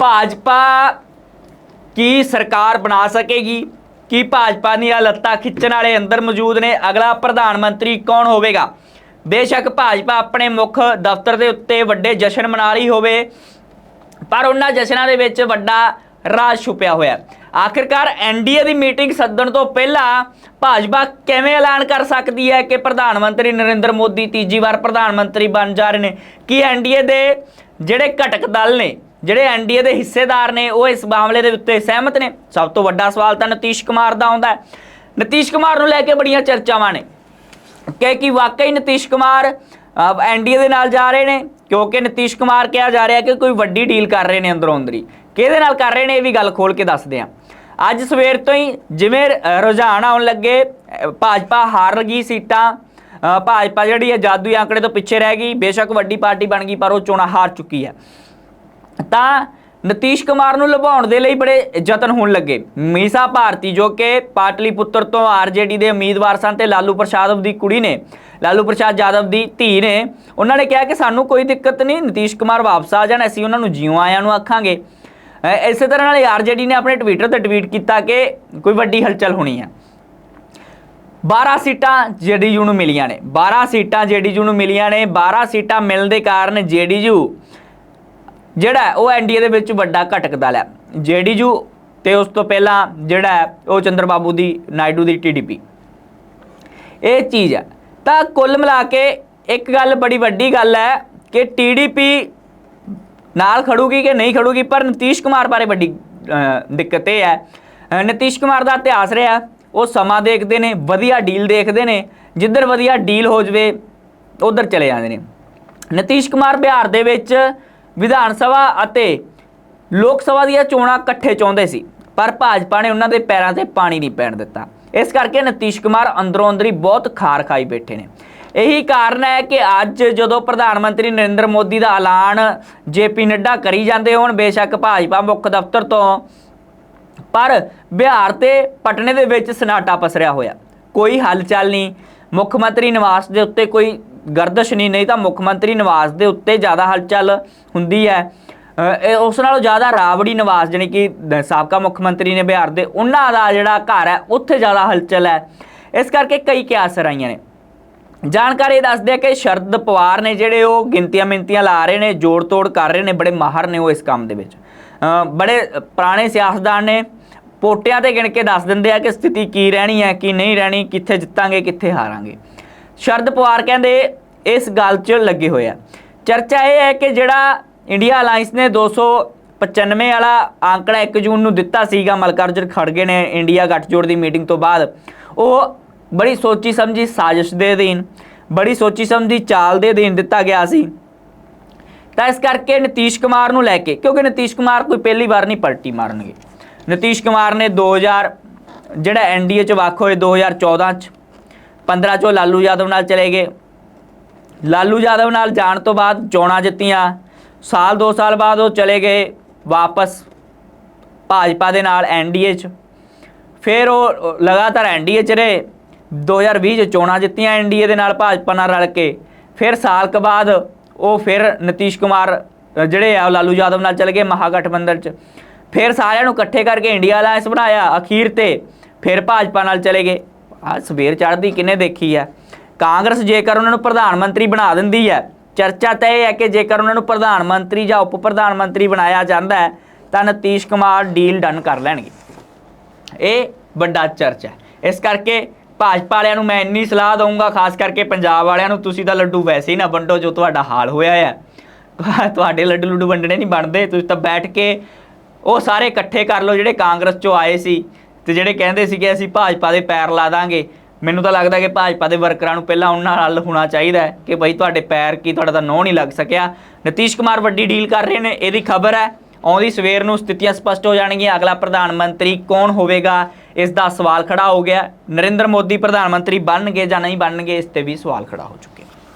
ਭਾਜਪਾ ਕੀ ਸਰਕਾਰ ਬਣਾ ਸਕੇਗੀ? ਕੀ ਭਾਜਪਾ ਦੀਆਂ ਲੱਤਾਂ ਖਿੱਚਣ ਵਾਲੇ ਅੰਦਰ ਮੌਜੂਦ ਨੇ? ਅਗਲਾ ਪ੍ਰਧਾਨ ਮੰਤਰੀ ਕੌਣ ਹੋਵੇਗਾ? ਬੇਸ਼ੱਕ ਭਾਜਪਾ ਆਪਣੇ ਮੁੱਖ ਦਫ਼ਤਰ ਦੇ ਉੱਤੇ ਵੱਡੇ ਜਸ਼ਨ ਮਨਾ ਰਹੀ ਹੋਵੇ, ਪਰ ਉਹਨਾਂ ਜਸ਼ਨਾਂ ਦੇ ਵਿੱਚ ਵੱਡਾ ਰਾਜ ਛੁਪਿਆ ਹੋਇਆ ਹੈ। ਆਖਿਰਕਾਰ ਐਨਡੀਏ ਦੀ ਮੀਟਿੰਗ ਸੱਦਣ ਤੋਂ ਪਹਿਲਾਂ ਭਾਜਪਾ ਕਿਵੇਂ ਐਲਾਨ ਕਰ ਸਕਦੀ ਹੈ ਕਿ ਪ੍ਰਧਾਨ ਮੰਤਰੀ ਨਰਿੰਦਰ ਮੋਦੀ ਤੀਜੀ ਵਾਰ ਪ੍ਰਧਾਨ ਮੰਤਰੀ ਬਣ ਜਾ ਰਹੇ ਨੇ? ਕੀ ਐਨਡੀਏ ਦੇ ਜਿਹੜੇ ਘਟਕ ਦਲ ਨੇ ਜਿਹੜੇ ਐਨਡੀਏ ਦੇ ਹਿੱਸੇਦਾਰ ਨੇ, ਉਹ ਇਸ ਮਾਮਲੇ ਦੇ ਉੱਤੇ ਸਹਿਮਤ ਨੇ। ਸਭ ਤੋਂ ਵੱਡਾ ਸਵਾਲ ਤਾਂ ਨਤੀਸ਼ ਕੁਮਾਰ ਦਾ ਆਉਂਦਾ ਹੈ। ਨਤੀਸ਼ ਕੁਮਾਰ ਨੂੰ ਲੈ ਕੇ ਬੜੀਆਂ ਚਰਚਾਵਾਂ ਨੇ। ਕਿ ਕੀ ਵਾਕਈ ਨਤੀਸ਼ ਕੁਮਾਰ ਐਨਡੀਏ ਦੇ ਨਾਲ ਜਾ ਰਹੇ ਨੇ? ਕਿਉਂਕਿ ਨਤੀਸ਼ ਕੁਮਾਰ ਕਿਹਾ ਜਾ ਰਿਹਾ ਕਿ ਕੋਈ ਵੱਡੀ ਡੀਲ ਕਰ ਰਹੇ ਨੇ ਅੰਦਰੋਂ ਅੰਦਰੀ। ਕਿਹਦੇ ਨਾਲ ਕਰ ਰਹੇ ਨੇ ਇਹ ਵੀ ਗੱਲ ਖੋਲ ਕੇ ਦੱਸਦੇ ਹਾਂ। ਅੱਜ ਸਵੇਰ ਤੋਂ ਹੀ ਜਿਵੇਂ ਰੁਝਾਨ ਆਉਣ ਲੱਗੇ ਭਾਜਪਾ ਹਾਰ ਗਈ ਸੀਟਾਂ ਭਾਜਪਾ ਜਿਹੜੀ ਹੈ ਜਾਦੂਈ ਆંકੜੇ ਤੋਂ ਪਿੱਛੇ ਰਹਿ ਗਈ। ਬੇਸ਼ੱਕ ਵੱਡੀ ਪਾਰਟੀ ਬਣ ਗਈ, ਪਰ ਉਹ ਚੋਣਾਂ ਹਾਰ ਚੁੱਕੀ ਹੈ। ਤਾਂ ਨਤੀਸ਼ ਕੁਮਾਰ ਨੂੰ ਲੁਭਾਉਣ ਦੇ ਲਈ ਬੜੇ ਯਤਨ ਹੋਣ ਲੱਗੇ। ਮੀਸਾ ਭਾਰਤੀ ਜੋ ਕਿ ਪਾਟਲੀਪੁੱਤਰ ਤੋਂ ਆਰਜੇਡੀ ਦੇ ਉਮੀਦਵਾਰ ਸਨ ਤੇ ਲਾਲੂ ਪ੍ਰਸ਼ਾਦ ਦੀ ਕੁੜੀ ਨੇ, ਲਾਲੂ ਪ੍ਰਸ਼ਾਦ ਯਾਦਵ ਦੀ ਧੀ ਨੇ, ਉਹਨਾਂ ਨੇ ਕਿਹਾ ਕਿ ਸਾਨੂੰ ਕੋਈ ਦਿੱਕਤ ਨਹੀਂ, ਨਤੀਸ਼ ਕੁਮਾਰ ਵਾਪਸ ਆ ਜਾਣ, ਅਸੀਂ ਉਹਨਾਂ ਨੂੰ ਜਿਉਂ ਆਇਆਂ ਨੂੰ ਆਖਾਂਗੇ। ਇਸੇ ਤਰ੍ਹਾਂ ਨਾਲ ਆਰਜੇਡੀ ਨੇ ਆਪਣੇ ਟਵਿੱਟਰ ਤੇ ਟਵੀਟ ਕੀਤਾ ਕਿ ਕੋਈ ਵੱਡੀ ਹਲਚਲ ਹੋਣੀ ਹੈ 12 ਸੀਟਾਂ ਜੇਡੀਯੂ ਨੂੰ ਮਿਲੀਆਂ ਨੇ 12 ਸੀਟਾਂ ਜੇਡੀਯੂ ਨੂੰ ਮਿਲੀਆਂ ਨੇ 12 ਸੀਟਾਂ ਮਿਲਣ ਦੇ ਕਾਰਨ ਜੇਡੀਯੂ ਜਿਹੜਾ ਹੈ, ਉਹ ਐਨਡੀਏ ਦੇ ਵਿੱਚ ਵੱਡਾ ਘਟਕ ਦਲ ਹੈ। ਜੇਡੀਯੂ ਤੇ ਉਸ ਤੋਂ ਪਹਿਲਾਂ ਜਿਹੜਾ ਉਹ ਚੰਦਰਬਾਬੂ ਦੀ, ਨਾਇਡੂ ਦੀ ਟੀਡੀਪੀ ਇਹ ਚੀਜ਼ ਹੈ। ਤਾਂ ਕੁੱਲ ਮਿਲਾ ਕੇ ਇੱਕ ਗੱਲ ਬੜੀ ਵੱਡੀ ਗੱਲ ਹੈ ਕਿ ਟੀਡੀਪੀ ਨਾਲ ਖੜੂਗੀ ਕਿ ਨਹੀਂ ਖੜੂਗੀ, ਪਰ ਨਤੀਸ਼ ਕੁਮਾਰ ਬਾਰੇ ਵੱਡੀ ਦਿੱਕਤ ਇਹ ਹੈ। ਨਤੀਸ਼ ਕੁਮਾਰ ਦਾ ਇਤਿਹਾਸ ਰਿਹਾ। ਉਹ ਸਮਾਂ ਦੇਖਦੇ ਨੇ, ਵਧੀਆ ਡੀਲ ਦੇਖਦੇ ਨੇ। ਜਿੱਧਰ ਵਧੀਆ ਡੀਲ ਹੋ ਜਵੇ, ਉਧਰ ਚਲੇ ਜਾਂਦੇ ਨੇ। ਨਤੀਸ਼ ਕੁਮਾਰ ਬਿਹਾਰ ਦੇ ਵਿੱਚ ਵਿਧਾਨ ਸਭਾ ਅਤੇ ਲੋਕ ਸਭਾ ਦੀਆਂ ਚੋਣਾਂ ਇਕੱਠੇ ਚਾਹੁੰਦੇ ਸੀ, ਪਰ ਭਾਜਪਾ ਨੇ ਉਹਨਾਂ ਦੇ ਪੈਰਾਂ ਤੇ ਪਾਣੀ ਨਹੀਂ ਪੈਣ ਦਿੱਤਾ। ਇਸ ਕਰਕੇ ਨਤੀਸ਼ ਕੁਮਾਰ ਅੰਦਰੋਂ ਅੰਦਰੀ ਬਹੁਤ ਖਾਰ ਖਾਈ ਬੈਠੇ ਨੇ। ਇਹੀ ਕਾਰਨ ਹੈ ਕਿ ਅੱਜ ਜਦੋਂ ਪ੍ਰਧਾਨ ਮੰਤਰੀ ਨਰਿੰਦਰ ਮੋਦੀ ਦਾ ਐਲਾਨ ਜੇਪੀ ਨੱਡਾ ਕਰੀ ਜਾਂਦੇ ਹੋਣ, ਬੇਸ਼ੱਕ ਭਾਜਪਾ ਮੁੱਖ ਦਫ਼ਤਰ ਤੋਂ, ਪਰ ਬਿਹਾਰ ਤੇ ਪਟਨੇ ਦੇ ਵਿੱਚ ਸਨਾਟਾ ਪਸਰਿਆ ਹੋਇਆ। ਕੋਈ ਹਲਚਲ ਨਹੀਂ। ਮੁੱਖ ਮੰਤਰੀ ਨਿਵਾਸ ਦੇ ਉੱਤੇ ਕੋਈ ਗਰਦਸ਼ ਨਹੀਂ ਨਹੀਂ ਤਾਂ ਮੁੱਖ ਮੰਤਰੀ ਨਿਵਾਸ ਦੇ ਉੱਤੇ ਜ਼ਿਆਦਾ ਹਲਚਲ ਹੁੰਦੀ ਹੈ। ਇਹ ਉਸ ਨਾਲੋਂ ਜ਼ਿਆਦਾ ਰਾਵੜੀ ਨਿਵਾਸ ਜਾਣੀ ਕਿ ਸਾਬਕਾ ਮੁੱਖ ਮੰਤਰੀ ਨੇ ਬਿਹਾਰ ਦੇ, ਉਹਨਾਂ ਦਾ ਜਿਹੜਾ ਘਰ ਹੈ, ਉੱਥੇ ਜ਼ਿਆਦਾ ਹਲਚਲ ਹੈ। ਇਸ ਕਰਕੇ ਕਈ ਕਿਆਸ ਆਈਆਂ ਨੇ। ਜਾਣਕਾਰੀ ਦੱਸਦੇ ਆ ਕਿ ਸ਼ਰਦ ਪਵਾਰ ਨੇ ਜਿਹੜੇ ਉਹ ਗਿਣਤੀਆਂ ਮਿੰਤੀਆਂ ਲਾ ਰਹੇ ਨੇ ਜੋੜ ਤੋੜ ਕਰ ਰਹੇ ਨੇ, ਬੜੇ ਮਾਹਰ ਨੇ ਉਹ ਇਸ ਕੰਮ ਦੇ ਵਿੱਚ। ਬੜੇ ਪੁਰਾਣੇ ਸਿਆਸਤਦਾਨ ਨੇ, ਪੋਟਿਆਂ ਤੇ ਗਿਣ ਕੇ ਦੱਸ ਦਿੰਦੇ ਆ ਕਿ ਸਥਿਤੀ ਕੀ ਰਹਿਣੀ ਹੈ, ਕੀ ਨਹੀਂ ਰਹਿਣੀ, ਕਿੱਥੇ ਜਿੱਤਾਂਗੇ, ਕਿੱਥੇ ਹਾਰਾਂਗੇ। ਸ਼ਰਦ ਪਵਾਰ ਕਹਿੰਦੇ ਇਸ ਗੱਲ 'ਚ ਲੱਗੇ ਹੋਏ ਆ। ਚਰਚਾ ਇਹ ਹੈ ਕਿ ਜਿਹੜਾ ਇੰਡੀਆ ਅਲਾਈਅੰਸ ਨੇ 295 ਵਾਲਾ ਆંકੜਾ 1 ਜੂਨ ਨੂੰ ਦਿੱਤਾ ਸੀਗਾ, ਮਲਕਾਰਜੁਨ ਖੜਗੇ ਨੇ ਇੰਡੀਆ ਗੱਠਜੋੜ ਦੀ ਮੀਟਿੰਗ ਤੋਂ ਬਾਅਦ, ਉਹ ਬੜੀ ਸੋਚੀ ਸਮਝੀ ਸਾਜ਼ਿਸ਼ ਦੇ ਅਧੀਨ, ਬੜੀ ਸੋਚੀ ਸਮਝੀ ਚਾਲ ਦੇ ਅਧੀਨ ਦਿੱਤਾ ਗਿਆ ਸੀ। ਤਾਂ ਇਸ ਕਰਕੇ ਨਤੀਸ਼ ਕੁਮਾਰ ਨੂੰ ਲੈ ਕੇ, ਕਿਉਂਕਿ ਨਤੀਸ਼ ਕੁਮਾਰ ਕੋਈ ਪਹਿਲੀ ਵਾਰ ਨਹੀਂ ਪਲਟੀ ਮਾਰਨਗੇ। ਨਤੀਸ਼ ਕੁਮਾਰ ਨੇ 2000 ਜਿਹੜਾ ਐਨਡੀਏ ਚ ਵੱਖ ਹੋਏ 2014 ਚ 15 ਚੋਂ ਲਾਲੂ ਯਾਦਵ ਨਾਲ ਚਲੇ ਗਏ। ਲਾਲੂ ਯਾਦਵ ਨਾਲ ਜਾਣ ਤੋਂ ਬਾਅਦ ਚੋਣਾਂ ਜਿੱਤੀਆਂ। ਸਾਲ 2 ਸਾਲ ਬਾਅਦ ਉਹ ਚਲੇ ਗਏ ਵਾਪਸ ਭਾਜਪਾ ਦੇ ਨਾਲ ਐਨਡੀਏ ਚ। ਫਿਰ ਉਹ ਲਗਾਤਾਰ ਐਨਡੀਏ ਚ ਰਹੇ। 2020 ਚ ਚੋਣਾਂ ਜਿੱਤੀਆਂ ਐਨਡੀਏ ਦੇ ਨਾਲ ਭਾਜਪਾ ਨਾਲ ਰਲ ਕੇ। ਫਿਰ ਸਾਲ ਕੁ ਬਾਅਦ ਉਹ ਫਿਰ ਨਤੀਸ਼ ਕੁਮਾਰ ਜਿਹੜੇ ਆ, ਉਹ ਲਾਲੂ ਯਾਦਵ ਨਾਲ ਚਲੇ ਗਏ ਮਹਾਗਠਬੰਧਨ ਚ। ਫਿਰ ਸਾਰਿਆਂ ਨੂੰ ਇਕੱਠੇ ਕਰਕੇ ਇੰਡੀਆ ਅਲਾਇੰਸ ਬਣਾਇਆ ਅਖੀਰ ਤੇ। ਫਿਰ ਭਾਜਪਾ ਨਾਲ ਚਲੇ ਗਏ। ਆ ਸਵੇਰ ਚੜ੍ਹਦੀ ਕਿਨੇ ਦੇਖੀ ਹੈ ਕਾਂਗਰਸ ਜੇਕਰ ਉਹਨਾਂ ਨੂੰ ਪ੍ਰਧਾਨ ਮੰਤਰੀ ਬਣਾ ਦਿੰਦੀ ਹੈ ਚਰਚਾ ਤਾਂ ਇਹ ਹੈ ਕਿ ਜੇਕਰ ਉਹਨਾਂ ਨੂੰ ਪ੍ਰਧਾਨ ਮੰਤਰੀ ਜਾਂ ਉਪ ਪ੍ਰਧਾਨ ਮੰਤਰੀ ਬਣਾਇਆ ਜਾਂਦਾ ਹੈ, ਤਾਂ ਨਤੀਸ਼ ਕੁਮਾਰ ਡੀਲ ਡਨ ਕਰ ਲੈਣਗੇ। ਇਹ ਵੱਡਾ ਚਰਚਾ ਹੈ। ਇਸ ਕਰਕੇ ਭਾਜਪਾ ਵਾਲਿਆਂ ਨੂੰ ਮੈਂ ਇੰਨੀ ਸਲਾਹ ਦਊਂਗਾ, ਖਾਸ ਕਰਕੇ ਪੰਜਾਬ ਵਾਲਿਆਂ ਨੂੰ, ਤੁਸੀਂ ਤਾਂ ਲੱਡੂ ਵੈਸੇ ਹੀ ਨਾ ਵੰਡੋ, ਜੋ ਤੁਹਾਡਾ ਹਾਲ ਹੋਇਆ ਹੈ ਤੁਹਾਡੇ ਲੱਡੂ ਲੱਡੂ ਵੰਡਣੇ ਨਹੀਂ ਬਣਦੇ, ਤੁਸੀਂ ਤਾਂ ਬੈਠ ਕੇ ਉਹ ਸਾਰੇ ਇਕੱਠੇ ਕਰ ਲਓ ਜਿਹੜੇ ਕਾਂਗਰਸ ਚੋਂ ਆਏ ਸੀ। ਤੇ ਜਿਹੜੇ ਕਹਿੰਦੇ ਸੀਗੇ ਅਸੀਂ ਭਾਜਪਾ ਦੇ ਪੈਰ ਲਾ ਦਾਂਗੇ, ਮੈਨੂੰ ਤਾਂ ਲੱਗਦਾ ਕਿ ਭਾਜਪਾ ਦੇ ਵਰਕਰਾਂ ਨੂੰ ਪਹਿਲਾਂ ਉਹਨਾਂ ਨਾਲ ਹੋਣਾ ਚਾਹੀਦਾ ਹੈ ਕਿ ਬਈ ਤੁਹਾਡੇ ਪੈਰ ਕੀ, ਤੁਹਾਡਾ ਤਾਂ ਨੋਹ ਨਹੀਂ ਲੱਗ ਸਕਿਆ। ਨਤੀਸ਼ ਕੁਮਾਰ ਵੱਡੀ ਡੀਲ ਕਰ ਰਹੇ ਨੇ, ਇਹਦੀ ਖਬਰ ਹੈ, ਆਉਂਦੀ ਸਵੇਰ ਨੂੰ ਸਥਿਤੀਆਂ ਸਪਸ਼ਟ ਹੋ ਜਾਣਗੀਆਂ, ਅਗਲਾ ਪ੍ਰਧਾਨ ਮੰਤਰੀ ਕੌਣ ਹੋਵੇਗਾ? ਇਸ ਦਾ ਸਵਾਲ ਖੜਾ ਹੋ ਗਿਆ। ਨਰਿੰਦਰ ਮੋਦੀ ਪ੍ਰਧਾਨ ਮੰਤਰੀ ਬਣਨਗੇ ਜਾਂ ਨਹੀਂ ਬਣਨਗੇ, ਇਸ ਤੇ ਵੀ ਸਵਾਲ ਖੜਾ ਹੋ ਚੁੱਕਾ